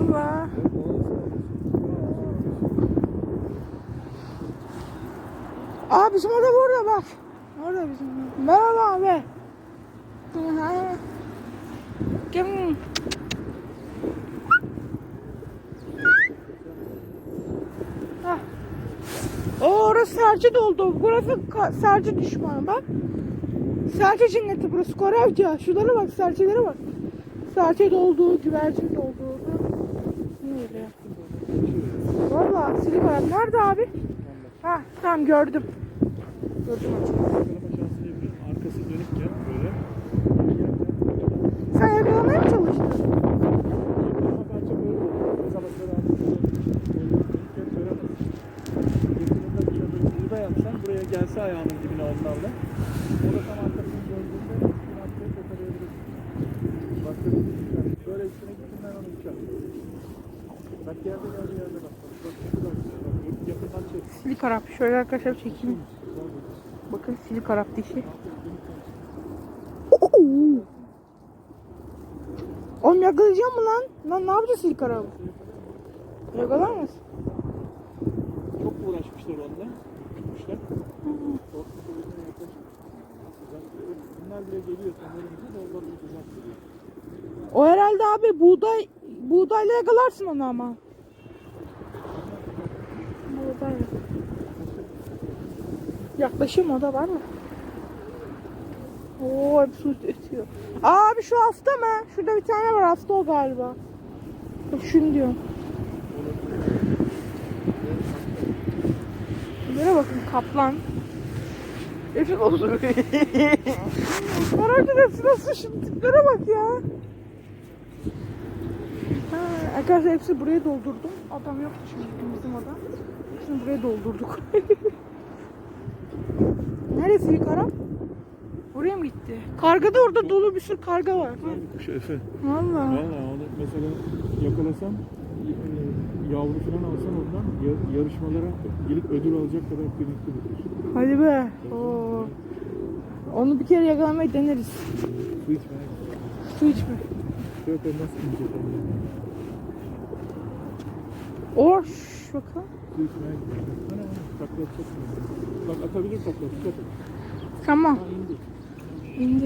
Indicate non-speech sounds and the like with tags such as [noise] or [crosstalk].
Valla. Aa bizim oda burada bak. Orada bizim. Merhaba abi. Kim? Hah. Oo, orası serçe doldu. Burası serçe düşmanı bak. Serçe cenneti burası. Korevca. Şuralara bak serçelere bak. Serçe doldu, güvercin doldu. Ne öyle? Valla silik ayak. Nerede abi? Ha tamam gördüm. Gördüm. Arkası dönükken böyle. Sen yakalamaya mı çalıştın? Yapsan buraya gelse ayağının dibine onlarla. O da tam arkasını gördüğünde üstüne atlayıp yakalayabilirsin. Bak böyle böyle üstüne gittim ben onu uçar. Silik Arap. Şöyle arkadaşlar çekeyim. Bakın silik Arap dişi. Oğlum yakalayacağım mı lan? Lan ne yapacağız silik Arap'ı? Yakalar mısın? Çok uğraşmışlar onunla. Yaklaşık. Bunlar bile geliyor sanırım. O herhalde abi buğday buğdayla yakalarsın onu ama. Buğday. Yaklaşım o da var mı? Oo hep su ötüyor. Abi şu hasta mı? Şurada bir tane var hasta o galiba. Bak şunu diyorum. Böyle bakın kaplan. Hepsi olsun. Merak edersin nasıl şimdi tiplere bak ya. Ha, arkadaşlar hepsi buraya doldurdum. Adam yoktu çünkü bizim adam. Şimdi buraya doldurduk. [laughs] Neresi yukarı? Oraya mı gitti? Karga da orada dolu bir sürü karga var. Güzel bir kuş Efe. Valla. Valla onu mesela yakalasan e, yavru falan alsan ondan ya- yarışmalara gelip ödül alacak kadar kıymetli bir kuş. Hadi be. Oo. Onu bir kere yakalamayı deneriz. Su içmeye Su içme. Şöyle nasıl ince kendini. Oş bakalım. Su içmeye gidiyor. Bak atabilir takla. Tamam. Ha indi. İndi.